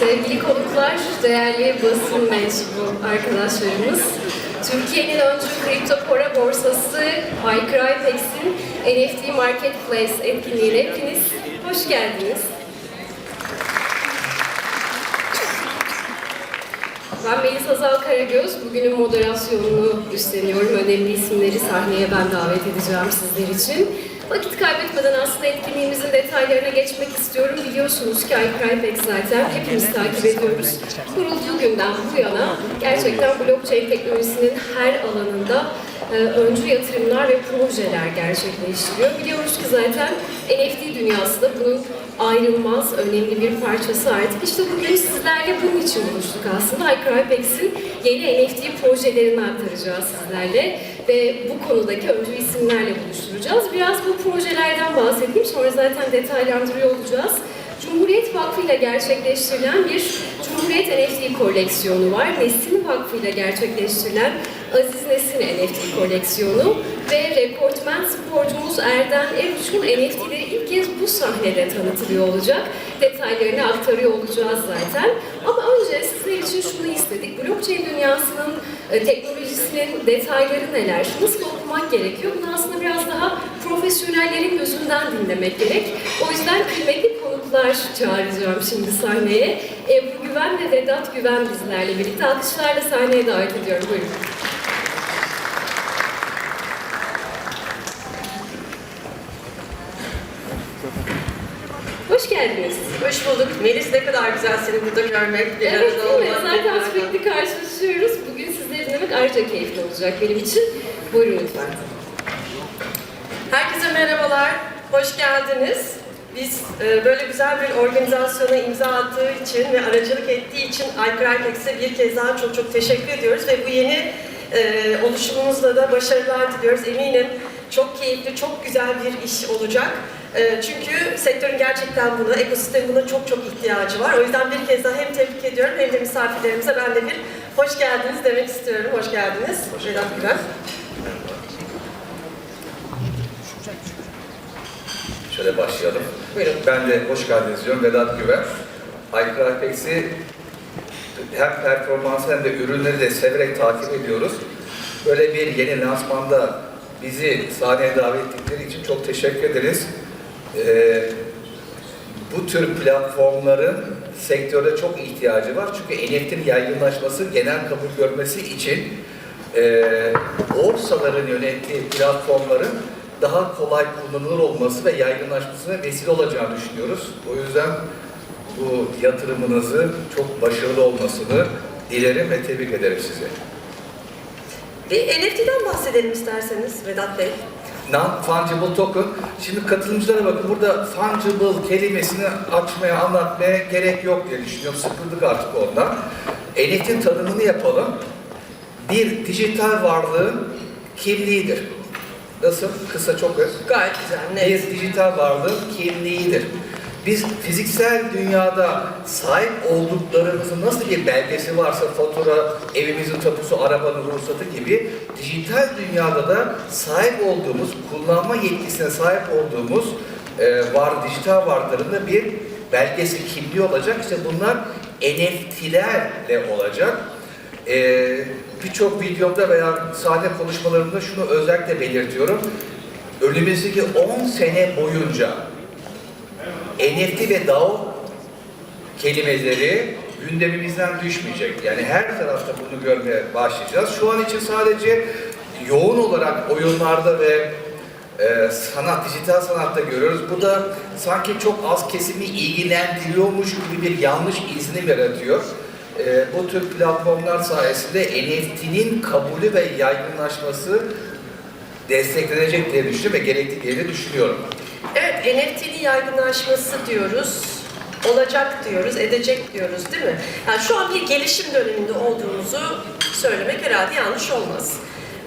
Sevgili konuklar, değerli basın mensubu arkadaşlarımız, Türkiye'nin öncü kripto para borsası iCrypex'in NFT Marketplace etkinliğine hepiniz hoş geldiniz. Ben Melis Hazal Karagöz, bugünün moderasyonunu üstleniyorum. Önemli isimleri sahneye ben davet edeceğim sizler için. Vakit kaybetmeden aslında etkinliğimizin detaylarına geçmek istiyorum. Biliyorsunuz ki iCrypex zaten hepimiz takip ediyoruz. Kurulduğu günden bu yana gerçekten blockchain teknolojisinin her alanında e, öncü yatırımlar ve projeler gerçekleştiriyor. Biliyoruz ki zaten NFT dünyası da bunun ayrılmaz, önemli bir parçası artık. İşte bugün sizlerle bunun için buluştuk aslında. iCrypex'in yeni NFT projelerini aktaracağız sizlerle ve bu konudaki öncü isimlerle buluşturacağız. Biraz bu projelerden bahsedeyim, sonra zaten detaylandırıyor olacağız. Cumhuriyet Vakfı ile gerçekleştirilen bir Cumhuriyet NFT koleksiyonu var. Nesin Vakfı ile gerçekleştirilen Aziz Nesin NFT koleksiyonu ve rekortmen sporcumuz Erden Eruç'un NFT'leri ilk kez bu sahnede tanıtılıyor olacak. Detaylarını aktarıyor olacağız zaten. Ama önce sizler için şunu istedik. Blockchain dünyasının e, teknolojisinin detayları neler? Nasıl okumak gerekiyor? Bunu aslında biraz daha profesyonellerin gözünden dinlemek gerek. O yüzden kıymetli konuklar çağıracağım şimdi sahneye. Ebru Güven ve Vedat Güven bizlerle birlikte alkışlarla sahneye davet ediyorum. Buyurun. Geldiniz. Hoş bulduk. Melis ne kadar güzel seni burada görmek. Bir Evet arada değil mi? olmak, Zaten sürekli karşılaşıyoruz. Bugün sizleri dinlemek ayrıca keyifli olacak benim için. Buyurun lütfen. Herkese merhabalar. Hoş geldiniz. Biz e, böyle güzel bir organizasyona imza attığı için ve aracılık ettiği için iCrypex'e bir kez daha çok çok teşekkür ediyoruz ve bu yeni e, oluşumumuzla da başarılar diliyoruz. Eminim çok keyifli, çok güzel bir iş olacak. E, çünkü sektörün gerçekten buna, ekosistemin buna çok çok ihtiyacı var. O yüzden bir kez daha hem tebrik ediyorum hem de misafirlerimize ben de bir hoş geldiniz demek istiyorum. Hoş geldiniz. Vedat Güven. Şöyle başlayalım. Buyurun. Ben de hoş geldiniz diyorum. Vedat Güver. iCrypex'i hem performansı hem de ürünleri de severek takip ediyoruz. Böyle bir yeni lansmanda bizi sahneye davet ettikleri için çok teşekkür ederiz. Ee, bu tür platformların sektörde çok ihtiyacı var. Çünkü NFT'nin yaygınlaşması, genel kabul görmesi için e, borsaların yönettiği platformların daha kolay kullanılır olması ve yaygınlaşmasına vesile olacağını düşünüyoruz. O yüzden bu yatırımınızı çok başarılı olmasını dilerim ve tebrik ederim size. Bir NFT'den bahsedelim isterseniz Vedat Bey. Non-fungible token. Şimdi katılımcılara bakın burada fungible kelimesini açmaya, anlatmaya gerek yok diye düşünüyorum. Sıkıldık artık ondan. NFT'nin tanımını yapalım. Bir dijital varlığın kimliğidir. Nasıl? Kısa çok öz. Gayet güzel, net. Bir dijital varlığın kimliğidir. Biz fiziksel dünyada sahip olduklarımızın nasıl bir belgesi varsa fatura, evimizin tapusu, arabanın ruhsatı gibi dijital dünyada da sahip olduğumuz, kullanma yetkisine sahip olduğumuz e, var dijital varlıkların da bir belgesi, kimliği olacak. İşte bunlar NFT'lerle olacak. E, Birçok videomda veya sahne konuşmalarımda şunu özellikle belirtiyorum. Önümüzdeki 10 sene boyunca NFT ve DAO kelimeleri gündemimizden düşmeyecek. Yani her tarafta bunu görmeye başlayacağız. Şu an için sadece yoğun olarak oyunlarda ve e, sanat, dijital sanatta görüyoruz. Bu da sanki çok az kesimi ilgilendiriyormuş gibi bir yanlış izlenim yaratıyor. E, bu tür platformlar sayesinde NFT'nin kabulü ve yaygınlaşması desteklenecek diye düşünüyorum ve gerekli diye de düşünüyorum. NFT'nin yaygınlaşması diyoruz. Olacak diyoruz, edecek diyoruz değil mi? Yani şu an bir gelişim döneminde olduğumuzu söylemek herhalde yanlış olmaz.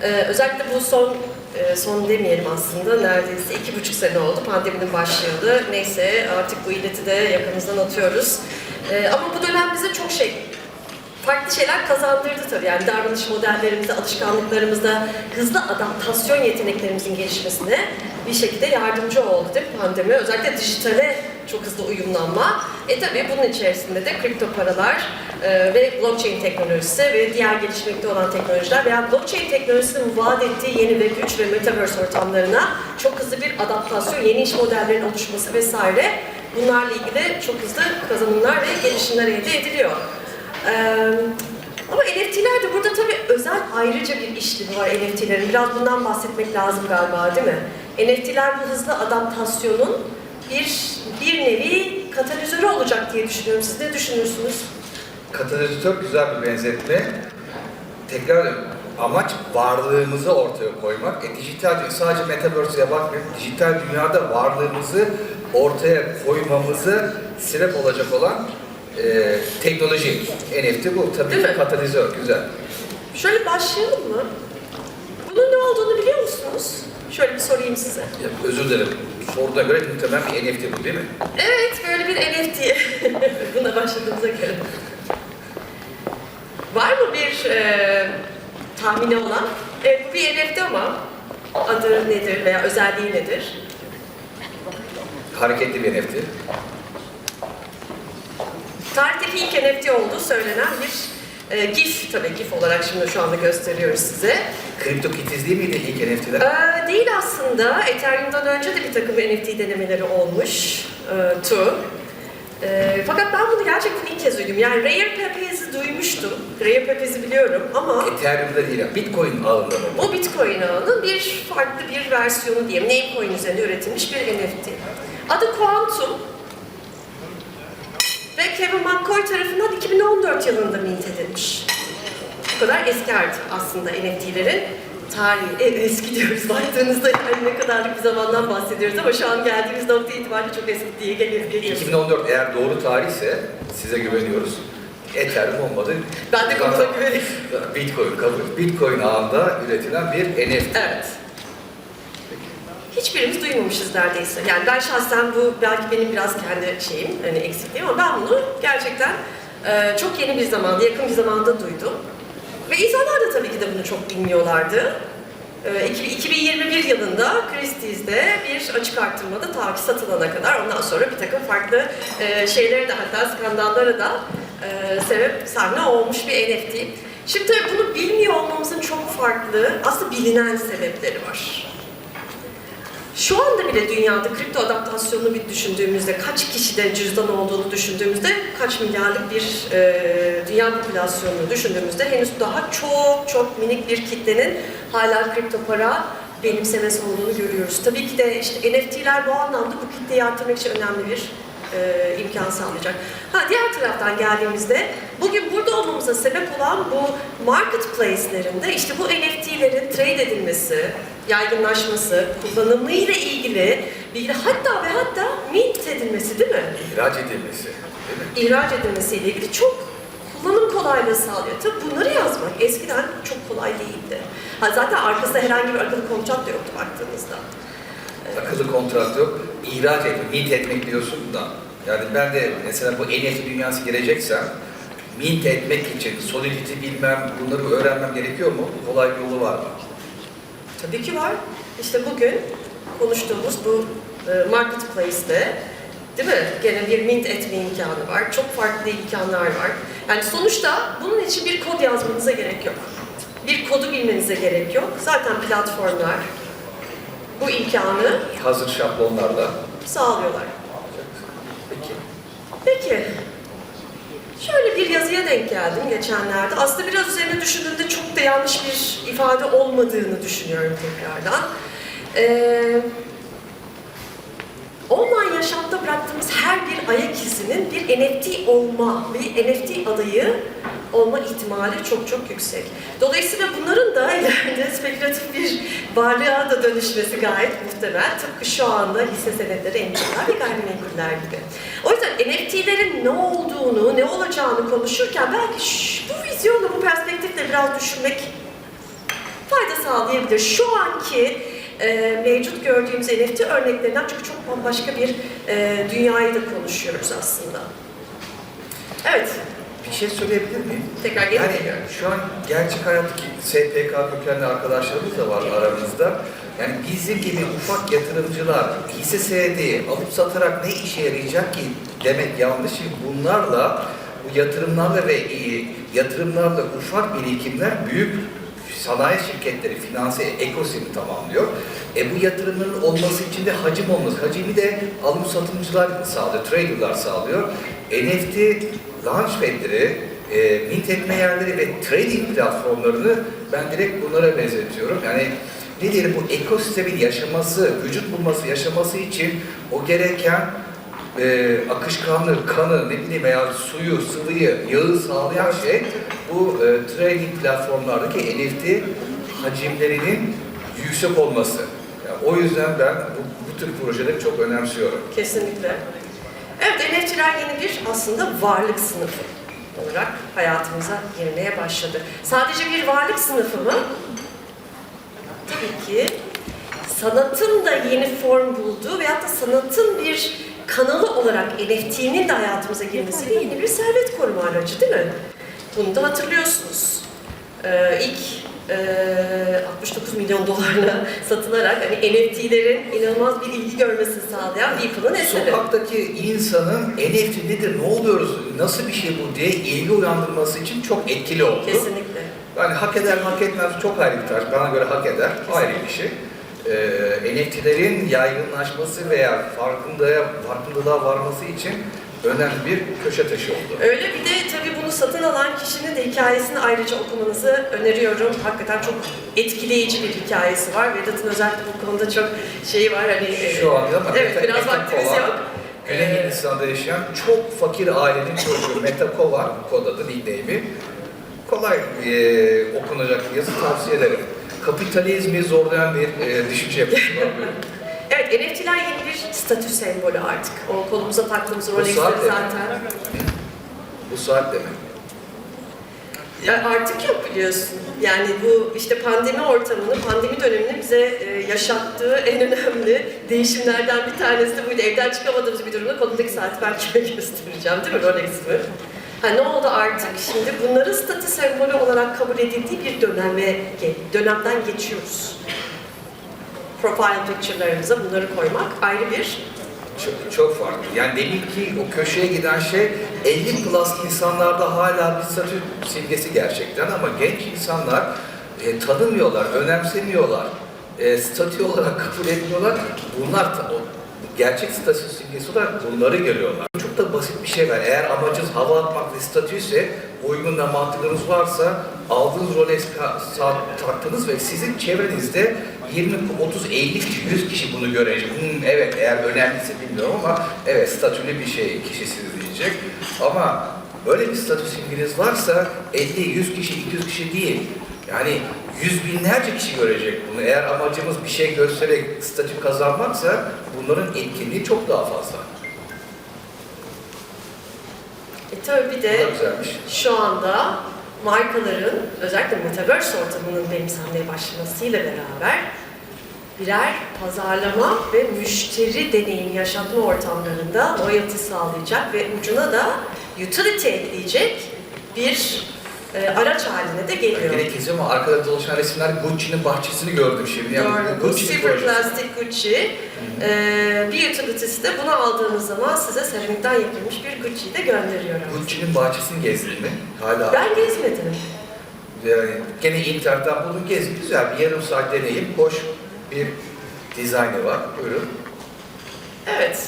Ee, özellikle bu son, e, son demeyelim aslında, neredeyse iki buçuk sene oldu pandeminin başlayalı. Neyse artık bu illeti de yakınımızdan atıyoruz. Ee, ama bu dönem bize çok şey farklı şeyler kazandırdı tabii. Yani davranış modellerimizde, alışkanlıklarımızda hızlı adaptasyon yeteneklerimizin gelişmesine bir şekilde yardımcı oldu değil mi pandemi? Özellikle dijitale çok hızlı uyumlanma. E tabii bunun içerisinde de kripto paralar e, ve blockchain teknolojisi ve diğer gelişmekte olan teknolojiler veya blockchain teknolojisinin vaat ettiği yeni Web 3 ve Metaverse ortamlarına çok hızlı bir adaptasyon, yeni iş modellerinin oluşması vesaire bunlarla ilgili çok hızlı kazanımlar ve gelişimler elde ediliyor. Ee, ama NFT'ler de burada tabii özel ayrıca bir işlevi var NFT'lerin. Biraz bundan bahsetmek lazım galiba değil mi? NFT'ler bu hızlı adaptasyonun bir bir nevi katalizörü olacak diye düşünüyorum. Siz ne düşünüyorsunuz? Katalizatör güzel bir benzetme. Tekrar amaç varlığımızı ortaya koymak. E, dijital sadece metaverse'e bakmayın. Dijital dünyada varlığımızı ortaya koymamızı sebep olacak olan e, teknoloji. NFT bu. Tabii Değil ki mi? katalizör. Güzel. Şöyle başlayalım mı? Bunun ne olduğunu biliyor musunuz? Şöyle bir sorayım size. Ya, özür dilerim. Soruna göre muhtemelen bir NFT bu değil mi? Evet, böyle bir NFT. Buna başladığımıza göre. Var mı bir e, tahmini olan? Evet, bu bir NFT ama adı nedir veya özelliği nedir? Hareketli bir NFT. Tarihteki ilk NFT olduğu söylenen bir e, GIF, tabii GIF olarak şimdi şu anda gösteriyoruz size. CryptoKitties değil miydi ilk NFT'ler? Ee, değil aslında. Ethereum'dan önce de bir takım NFT denemeleri olmuş. E, tu. E, fakat ben bunu gerçekten ilk kez duydum. Yani Rare Pepes'i duymuştum. Rare Pepes'i biliyorum ama Ethereum'da değil, ya, Bitcoin ağında mı? o Bitcoin ağının bir farklı bir versiyonu diyelim. Namecoin üzerine üretilmiş bir NFT. Adı Quantum. Kevin McCoy tarafından 2014 yılında mint edilmiş. Bu kadar eski artık aslında NFT'lerin tarihi. E, eski diyoruz baktığınızda yani ne kadarlık bir zamandan bahsediyoruz ama şu an geldiğimiz nokta itibariyle çok eski diye geliyor. geliyor. 2014 eğer doğru tarihse size güveniyoruz. Ethereum olmadı. Ben de buna güveniyorum. Bitcoin kabul. Bitcoin ağında üretilen bir NFT. Evet. Hiçbirimiz duymamışız neredeyse. Yani ben şahsen bu belki benim biraz kendi şeyim, hani eksikliğim ama ben bunu gerçekten e, çok yeni bir zamanda, yakın bir zamanda duydum. Ve insanlar da tabii ki de bunu çok bilmiyorlardı. E, iki- 2021 yılında Christie's'de bir açık arttırmada ta satılana kadar ondan sonra bir takım farklı e, şeylere de hatta skandallara da e, sebep sahne olmuş bir NFT. Şimdi tabii bunu bilmiyor olmamızın çok farklı, aslında bilinen sebepleri var. Şu anda bile dünyada kripto adaptasyonunu bir düşündüğümüzde, kaç kişide cüzdan olduğunu düşündüğümüzde, kaç milyarlık bir e, dünya popülasyonunu düşündüğümüzde henüz daha çok çok minik bir kitlenin hala kripto para benimsemesi olduğunu görüyoruz. Tabii ki de işte NFT'ler bu anlamda bu kitleyi arttırmak için önemli bir e, imkan sağlayacak. Ha diğer taraftan geldiğimizde bugün burada olmamıza sebep olan bu marketplace'lerinde işte bu NFT'lerin trade edilmesi, yaygınlaşması, kullanımıyla ilgili bilgi hatta ve hatta mint edilmesi değil mi? İhraç edilmesi. Değil mi? İhraç edilmesiyle ilgili çok kullanım kolaylığı sağlıyor. Tabi bunları yazmak eskiden çok kolay değildi. Ha, zaten arkasında herhangi bir akıllı kontrat da yoktu baktığınızda. Akıllı kontrat yok. İhraç etmek, mint etmek diyorsun da. Yani ben de mesela bu NFT dünyası gireceksem mint etmek için solidity bilmem bunları öğrenmem gerekiyor mu? Kolay bir yolu var mı? Tabii ki var. İşte bugün konuştuğumuz bu e, marketplace'te değil mi? Gene bir mint etme imkanı var. Çok farklı imkanlar var. Yani sonuçta bunun için bir kod yazmanıza gerek yok. Bir kodu bilmenize gerek yok. Zaten platformlar bu imkanı Hazır şablonlarla. sağlıyorlar. Peki. Peki. Şöyle bir yazıya denk geldim geçenlerde. Aslında biraz üzerine düşündüğümde çok da yanlış bir ifade olmadığını düşünüyorum tekrardan. Ee, online yaşamda bıraktığımız her bir ayak izinin bir NFT olma, bir NFT adayı olma ihtimali çok çok yüksek. Dolayısıyla bunların da ileride spekülatif bir varlığa da dönüşmesi gayet muhtemel. Tıpkı şu anda hisse senetleri, emtialar ve gayrimenkuller gibi. O yüzden NFT'lerin ne olduğunu, ne olacağını konuşurken belki şş, bu vizyonla, bu perspektifle biraz düşünmek fayda sağlayabilir. Şu anki e, mevcut gördüğümüz NFT örneklerinden çünkü çok bambaşka bir e, dünyayı da konuşuyoruz aslında. Evet, Bir şey söyleyebilir miyim? tekrar geri Yani geliyorum. şu an gerçek hayattaki SPK kökenli arkadaşlarımız da var aramızda. Yani bizim gibi ufak yatırımcılar hisse senedi alıp satarak ne işe yarayacak ki demek yanlış. Bunlarla bu yatırımlarla ve yatırımlarla ufak birikimler büyük sanayi şirketleri, finanse ekosistemi tamamlıyor. E bu yatırımların olması için de hacim olması. Hacimi de alım satımcılar sağlıyor, traderlar sağlıyor. NFT launchpad'leri, e, mint etme yerleri ve trading platformlarını ben direkt bunlara benzetiyorum. Yani ne diyelim bu ekosistemin yaşaması, vücut bulması, yaşaması için o gereken e, akışkanlığı, kanı, ne bileyim veya suyu, sıvıyı, yağı sağlayan şey bu e, trading platformlardaki NFT hacimlerinin yüksek olması. Yani o yüzden ben bu, bu tür projeleri çok önemsiyorum. Kesinlikle. Evet, NFT'ler yeni bir aslında varlık sınıfı olarak hayatımıza girmeye başladı. Sadece bir varlık sınıfı mı? Tabii ki sanatın da yeni form bulduğu veyahut da sanatın bir kanalı olarak NFT'nin de hayatımıza girmesiyle yeni bir servet koruma aracı değil mi? Bunu da hatırlıyorsunuz. Ee, ilk e, 69 milyon dolarla satılarak hani NFT'lerin inanılmaz bir ilgi görmesini sağlayan Beeple'ın eseri. Sokaktaki insanın NFT nedir, ne oluyoruz, nasıl bir şey bu diye ilgi uyandırması için çok etkili oldu. Kesinlikle. Yani hak eder, hak etmez çok ayrı bir tarz. Bana göre hak eder, ayrı bir şey. Ee, NFT'lerin yaygınlaşması veya farkındalığa, farkındalığa varması için önemli bir köşe taşı oldu. Öyle bir de tabii bunu satın alan kişinin de hikayesini ayrıca okumanızı öneriyorum. Hakikaten çok etkileyici bir hikayesi var. Vedat'ın özellikle bu konuda çok şeyi var hani. e, Şu anda ama Evet biraz vaktimiz yok. Güney Ee, Hindistan'da yaşayan çok fakir ailenin çocuğu Meta Kova, kod adı, nickname'i. Kolay e, okunacak yazı tavsiye ederim. Kapitalizmi zorlayan bir e, düşünce yapısı var. böyle. Evet NFT'ler yeni bir statü sembolü artık. O kolumuza taktığımız Rolex'leri zaten. Bu saatte mi? Ya artık yok biliyorsun. Yani bu işte pandemi ortamını, pandemi dönemini bize e, yaşattığı en önemli değişimlerden bir tanesi de buydu. Evden çıkamadığımız bir durumda kolumdaki saati ben kime göstereceğim değil mi Rolex'imi? Ha ne oldu artık? Şimdi bunların statü sembolü olarak kabul edildiği bir döneme, dönemden geçiyoruz. Profile picture'larımıza bunları koymak ayrı bir Çok, çok farklı. Yani demin ki o köşeye giden şey 50 plus insanlarda hala bir statü simgesi gerçekten ama genç insanlar e, tanımıyorlar, önemsemiyorlar, e, statü olarak kabul etmiyorlar. Bunlar ta- o, gerçek statü simgesi olarak bunları görüyorlar. Çok da basit bir şey var. Eğer amacınız hava atmak ve statüyse, uygun da mantıklarınız varsa aldığınız saat taktınız ve sizin çevrenizde 20, 30, 50 kişi, 100 kişi bunu görecek. Hmm, evet eğer önemliyse bilmiyorum ama evet statülü bir şey kişisiniz diyecek. Ama böyle bir statü simginiz varsa 50, 100 kişi, 200 kişi değil. Yani yüz binlerce kişi görecek bunu. Eğer amacımız bir şey göstererek statü kazanmaksa bunların etkinliği çok daha fazla. E tabii bir de şu anda markaların özellikle Metaverse ortamının benimsenmeye başlamasıyla beraber birer pazarlama ve müşteri deneyimi yaşatma ortamlarında loyalty sağlayacak ve ucuna da utility ekleyecek bir e, araç haline de geliyor. Kesin ama arkada dolaşan resimler Gucci'nin bahçesini gördüm şimdi. Yani Gördüm. bu Gucci'nin Silver projesi. Plastic Gucci. Ee, bir utility'si de bunu aldığınız zaman size seramikten yapılmış bir Gucci'yi de gönderiyor. Gucci'nin bahçesini gezdin mi? Hala. Ben gezmedim. Yani gene internetten buldum gez. Güzel bir yarım saat deneyim. Hoş bir dizaynı var. Buyurun. Evet.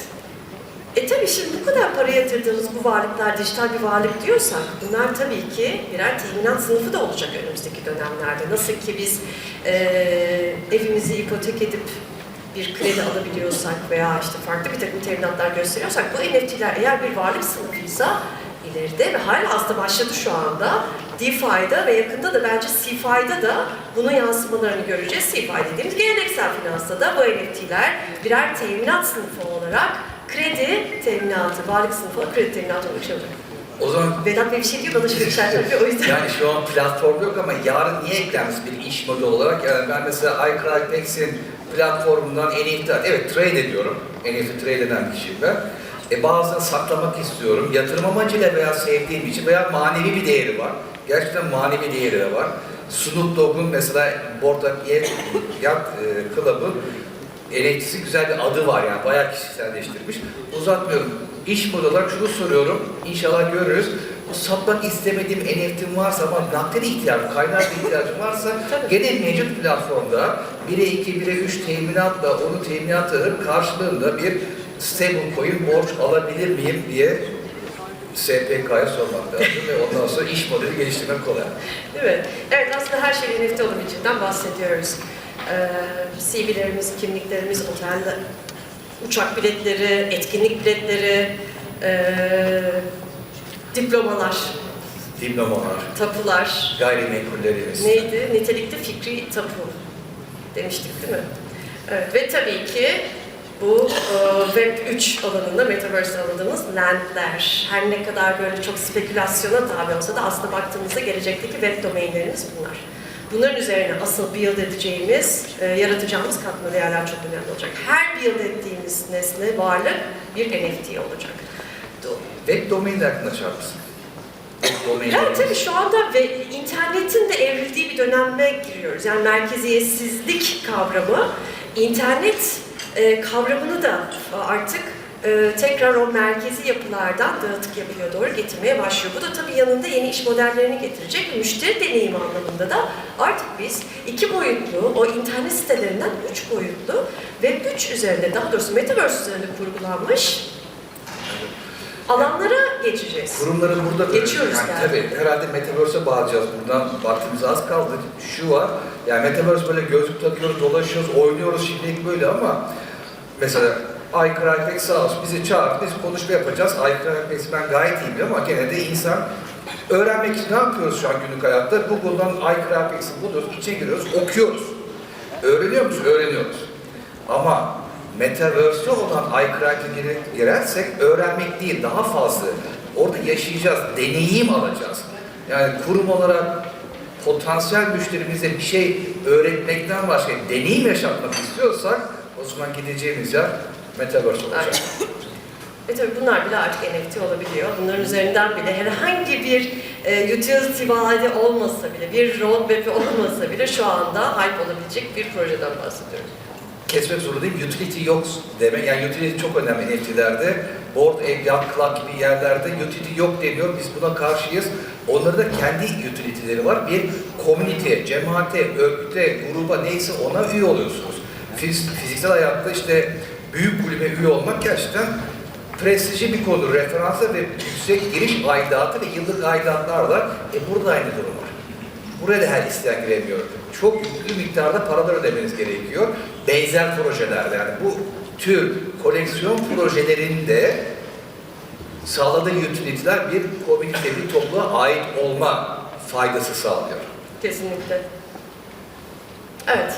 E tabii şimdi bu kadar para yatırdığımız bu varlıklar dijital bir varlık diyorsak bunlar tabii ki birer teminat sınıfı da olacak önümüzdeki dönemlerde. Nasıl ki biz eee, evimizi ipotek edip bir kredi alabiliyorsak veya işte farklı bir takım teminatlar gösteriyorsak bu NFT'ler eğer bir varlık sınıfıysa ileride ve hala aslında başladı şu anda DeFi'da ve yakında da bence CeFi'da da bunun yansımalarını göreceğiz. CeFi dediğimiz geleneksel finansta da bu NFT'ler birer teminat sınıfı olarak kredi teminatı, varlık sınıfı kredi teminatı şey olacak. O zaman Vedat Bey bir şey diyor bana şimdi işaret yapıyor o yüzden. yani şu an platform yok ama yarın niye eklenmiş bir iş modeli olarak? Yani ben mesela iCrowdPex'in platformundan NFT, evet trade ediyorum. NFT trade eden kişiyim ben. E bazen saklamak istiyorum. Yatırım amacıyla veya sevdiğim için veya manevi bir değeri var. Gerçekten manevi değeri de var. Snoop Dogg'un mesela Boardwalk Yacht e, NFT'si güzel bir adı var yani bayağı kişiselleştirmiş. Uzatmıyorum. İş modu olarak şunu soruyorum. İnşallah görürüz. Bu satmak istemediğim NFT'm varsa ama nakde ihtiyacım, kaynağa ihtiyacım varsa gene mevcut platformda 1'e 2, 1'e 3 teminatla onu teminat alıp karşılığında bir stable coin borç alabilir miyim diye SPK'ya sormak lazım ve ondan sonra iş modeli geliştirmek kolay. Değil mi? Evet aslında her şeyin NFT olabileceğinden bahsediyoruz. Ee, CV'lerimiz, kimliklerimiz, otel, uçak biletleri, etkinlik biletleri, ee, diplomalar, Diplomalar, tapular, gayrimenkullerimiz. neydi? Nitelikli fikri tapu demiştik değil mi? Evet ve tabii ki bu e, Web 3 alanında, Metaverse alanımız landler. Her ne kadar böyle çok spekülasyona tabi olsa da aslında baktığımızda gelecekteki web domainlerimiz bunlar. Bunların üzerine asıl build edeceğimiz, e, yaratacağımız katma değerler çok önemli olacak. Her build ettiğimiz nesne, varlık bir NFT olacak. Web domain de aklına çarpsın. Domain Ya tabii şu anda ve internetin de evrildiği bir döneme giriyoruz. Yani merkeziyetsizlik kavramı, internet e, kavramını da artık e, tekrar o merkezi yapılardan dağıtık yapıya doğru getirmeye başlıyor. Bu da tabii yanında yeni iş modellerini getirecek. Müşteri deneyimi anlamında da artık biz iki boyutlu, o internet sitelerinden üç boyutlu ve üç üzerinde, daha doğrusu Metaverse üzerinde kurgulanmış alanlara geçeceğiz. Kurumların burada Geçiyoruz yani. yani. Tabii herhalde Metaverse'e bağlayacağız buradan. Vaktimiz az kaldı. Şu var, yani Metaverse böyle gözlük takıyoruz, dolaşıyoruz, oynuyoruz şimdilik böyle ama mesela iCrypex sağ olsun bizi çağırdı, biz konuşma yapacağız. iCrypex'i ben gayet iyi biliyorum ama gene de insan öğrenmek için ne yapıyoruz şu an günlük hayatta? Google'dan iCrypex'i buluyoruz, içine giriyoruz, okuyoruz. Öğreniyor musun? Öğreniyoruz. Ama Metaverse'de olan gire- girersek öğrenmek değil, daha fazla. Orada yaşayacağız, deneyim alacağız. Yani kurum olarak potansiyel müşterimize bir şey öğretmekten başka deneyim yaşatmak istiyorsak o zaman gideceğimiz yer Metaverse olacak. Ve tabii bunlar bile artık NFT olabiliyor. Bunların üzerinden bile herhangi bir e, utility vaadi olmasa bile, bir roadmap'i olmasa bile şu anda hype olabilecek bir projeden bahsediyoruz. Kesmek zorundayım. Utility yok deme. Yani utility çok önemli NFT'lerde. Board, Yacht Club gibi yerlerde utility yok deniyor. Biz buna karşıyız. Onların da kendi utility'leri var. Bir community, cemaate, örgüte, gruba neyse ona üye oluyorsunuz. Fiz- fiziksel hayatta işte büyük kulübe üye olmak gerçekten prestijli bir konu. Referansa ve yüksek giriş aidatı ve yıllık aidatlarla e burada aynı durum var. Buraya da her isteyen giremiyor. Çok yüklü miktarda paralar ödemeniz gerekiyor. Benzer projelerde yani bu tür koleksiyon projelerinde sağladığı utility'ler bir komünite, bir topluluğa ait olma faydası sağlıyor. Kesinlikle. Evet.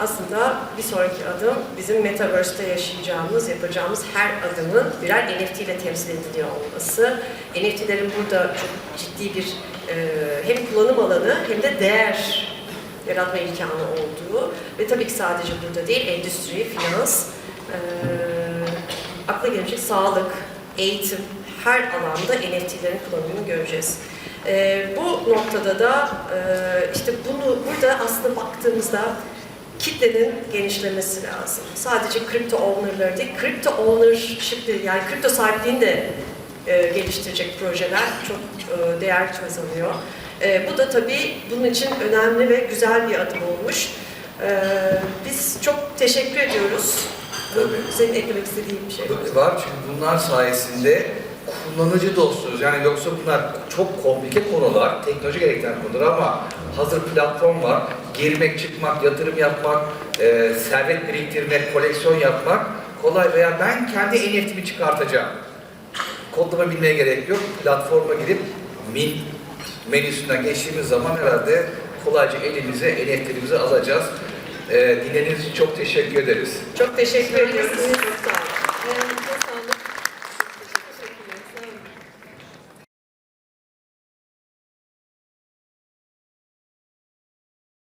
Aslında bir sonraki adım bizim Metaverse'te yaşayacağımız, yapacağımız her adımın birer NFT ile temsil ediliyor olması. NFT'lerin burada çok ciddi bir e, hem kullanım alanı hem de değer yaratma imkanı olduğu ve tabii ki sadece burada değil, endüstri, finans, e, akla gelecek sağlık, eğitim, her alanda NFT'lerin kullanımını göreceğiz. E, bu noktada da e, işte bunu burada aslında baktığımızda kitlenin genişlemesi lazım. Sadece kripto owner'ları değil, kripto ownership yani kripto sahipliğini de e, geliştirecek projeler çok e, değer kazanıyor. E, bu da tabii bunun için önemli ve güzel bir adım olmuş. E, biz çok teşekkür ediyoruz. Tabii. Senin eklemek istediğin bir şey var. Var çünkü bunlar sayesinde kullanıcı dostuz. Yani yoksa bunlar çok komplike konular, teknoloji gerektiren konular ama hazır platform var. Girmek, çıkmak, yatırım yapmak, e, servet biriktirmek, koleksiyon yapmak kolay veya ben kendi NFT'mi çıkartacağım. Kodlama bilmeye gerek yok. Platforma girip min menüsünden geçtiğimiz zaman herhalde kolayca elimize NFT'imizi alacağız. E, dinlediğiniz için çok teşekkür ederiz. Çok teşekkür ediyoruz. Çok sağ olun.